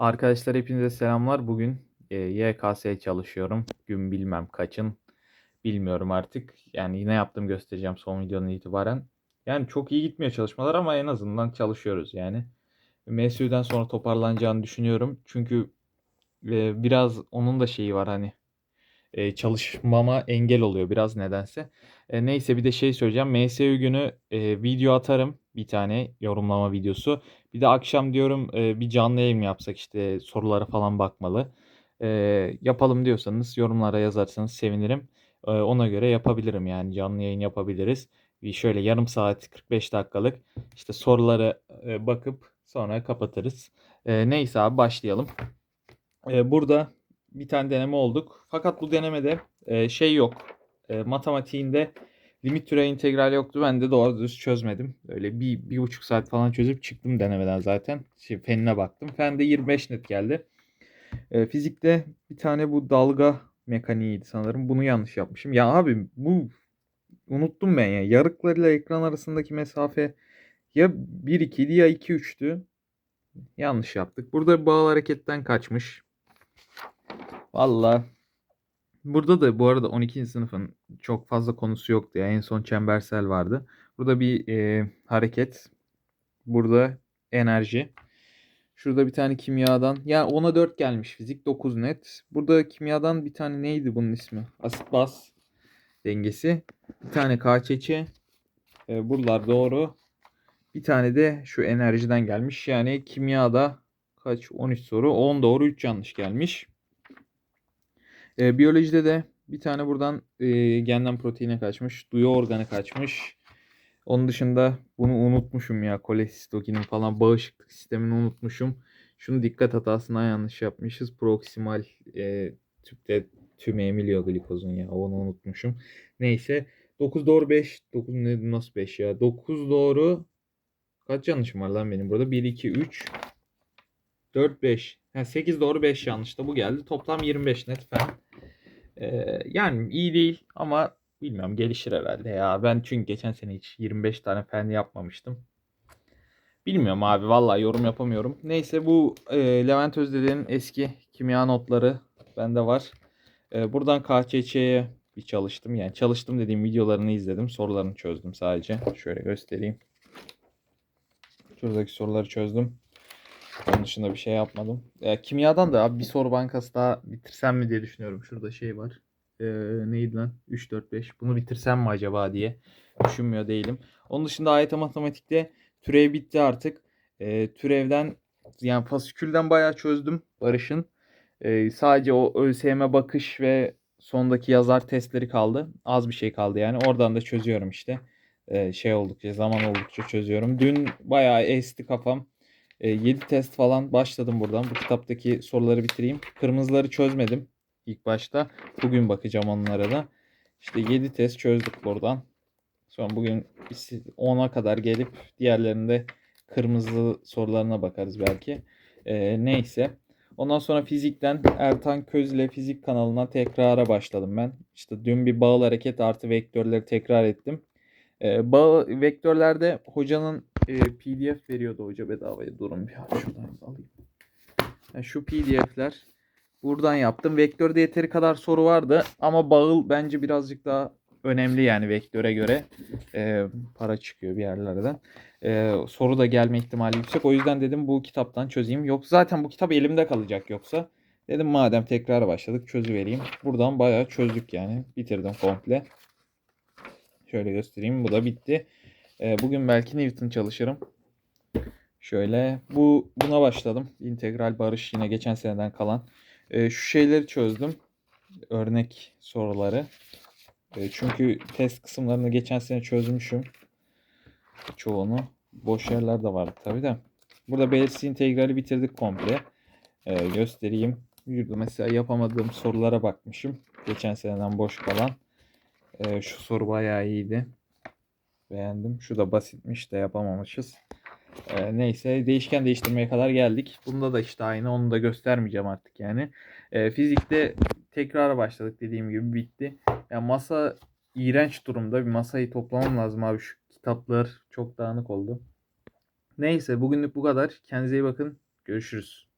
Arkadaşlar hepinize selamlar. Bugün e, YKS çalışıyorum. Gün bilmem kaçın. Bilmiyorum artık. Yani yine yaptım göstereceğim son videonun itibaren. Yani çok iyi gitmiyor çalışmalar ama en azından çalışıyoruz yani. MSU'dan sonra toparlanacağını düşünüyorum. Çünkü e, biraz onun da şeyi var hani e, çalışmama engel oluyor biraz nedense. E, neyse bir de şey söyleyeceğim. MSU günü e, video atarım bir tane yorumlama videosu. Bir de akşam diyorum e, bir canlı yayın yapsak işte sorulara falan bakmalı. E, yapalım diyorsanız yorumlara yazarsanız sevinirim. E, ona göre yapabilirim yani canlı yayın yapabiliriz. Bir şöyle yarım saat 45 dakikalık işte sorulara e, bakıp sonra kapatırız. E, neyse abi başlayalım. E, burada bir tane deneme olduk. Fakat bu denemede e, şey yok. E, matematiğinde limit türev integral yoktu. Ben de doğru düz çözmedim. Öyle bir, bir buçuk saat falan çözüp çıktım denemeden zaten. Şey, fenine baktım. Fende 25 net geldi. E, fizikte bir tane bu dalga mekaniğiydi sanırım. Bunu yanlış yapmışım. Ya abi bu unuttum ben ya. Yarıklarıyla ekran arasındaki mesafe ya 1 2 idi ya 2 3'tü. Yanlış yaptık. Burada bağıl hareketten kaçmış. Valla burada da bu arada 12. sınıfın çok fazla konusu yoktu ya. En son çembersel vardı. Burada bir e, hareket. Burada enerji. Şurada bir tane kimyadan. Yani 10'a 4 gelmiş fizik. 9 net. Burada kimyadan bir tane neydi bunun ismi? Asit baz dengesi. Bir tane KÇÇ. E, buralar doğru. Bir tane de şu enerjiden gelmiş. Yani kimyada kaç? 13 soru. 10 doğru 3 yanlış gelmiş. E, biyolojide de bir tane buradan e, genden proteine kaçmış. Duyu organı kaçmış. Onun dışında bunu unutmuşum ya. Kolesistokinin falan bağışıklık sistemini unutmuşum. Şunu dikkat hatasına yanlış yapmışız. Proksimal e, tüpte tüm emiliyor glikozun ya. Onu unutmuşum. Neyse. 9 doğru 5. 9 ne, nasıl 5 ya? 9 doğru kaç yanlışım var lan benim burada? 1, 2, 3, 4, 5. Ha, 8 doğru 5 yanlış da bu geldi. Toplam 25 net falan. Yani iyi değil ama bilmiyorum gelişir herhalde ya. Ben çünkü geçen sene hiç 25 tane fen yapmamıştım. Bilmiyorum abi vallahi yorum yapamıyorum. Neyse bu e, Levent Özdeden'in eski kimya notları bende var. E, buradan KÇÇ'ye bir çalıştım. Yani çalıştım dediğim videolarını izledim. Sorularını çözdüm sadece. Şöyle göstereyim. Şuradaki soruları çözdüm. Onun dışında bir şey yapmadım. E, kimyadan da abi bir soru bankası daha bitirsem mi diye düşünüyorum. Şurada şey var. E, neydi lan? 3, 4, 5. Bunu bitirsem mi acaba diye düşünmüyor değilim. Onun dışında AYT matematikte türev bitti artık. E, türevden yani fasikülden bayağı çözdüm Barış'ın. E, sadece o ÖSYM bakış ve sondaki yazar testleri kaldı. Az bir şey kaldı yani. Oradan da çözüyorum işte. E, şey oldukça, zaman oldukça çözüyorum. Dün bayağı esti kafam. E, 7 test falan başladım buradan. Bu kitaptaki soruları bitireyim. Kırmızıları çözmedim ilk başta. Bugün bakacağım onlara da. İşte 7 test çözdük buradan. Sonra bugün 10'a kadar gelip diğerlerinde kırmızı sorularına bakarız belki. E, neyse. Ondan sonra fizikten Ertan Köz ile fizik kanalına tekrara başladım ben. İşte dün bir bağıl hareket artı vektörleri tekrar ettim. E, bağ vektörlerde hocanın e, PDF veriyordu hoca bedavaya. Durun bir şuradan alayım. Yani şu PDF'ler buradan yaptım. Vektörde yeteri kadar soru vardı ama bağıl bence birazcık daha önemli yani vektöre göre e, para çıkıyor bir yerlerden. E, soru da gelme ihtimali yüksek. O yüzden dedim bu kitaptan çözeyim. Yok zaten bu kitap elimde kalacak yoksa. Dedim madem tekrar başladık çözüvereyim. Buradan bayağı çözdük yani. Bitirdim komple. Şöyle göstereyim. Bu da bitti. E, bugün belki Newton çalışırım. Şöyle bu buna başladım. İntegral barış yine geçen seneden kalan. E, şu şeyleri çözdüm. Örnek soruları. E, çünkü test kısımlarını geçen sene çözmüşüm. Çoğunu. Boş yerler de vardı tabi de. Burada belirsiz integrali bitirdik komple. E, göstereyim. Mesela yapamadığım sorulara bakmışım. Geçen seneden boş kalan. E, şu soru bayağı iyiydi. Beğendim. Şu da basitmiş de yapamamışız. E, neyse değişken değiştirmeye kadar geldik. Bunda da işte aynı. Onu da göstermeyeceğim artık yani. E, fizikte tekrara başladık dediğim gibi bitti. Yani masa iğrenç durumda. Bir masayı toplamam lazım abi. Şu kitaplar çok dağınık oldu. Neyse bugünlük bu kadar. Kendinize iyi bakın. Görüşürüz.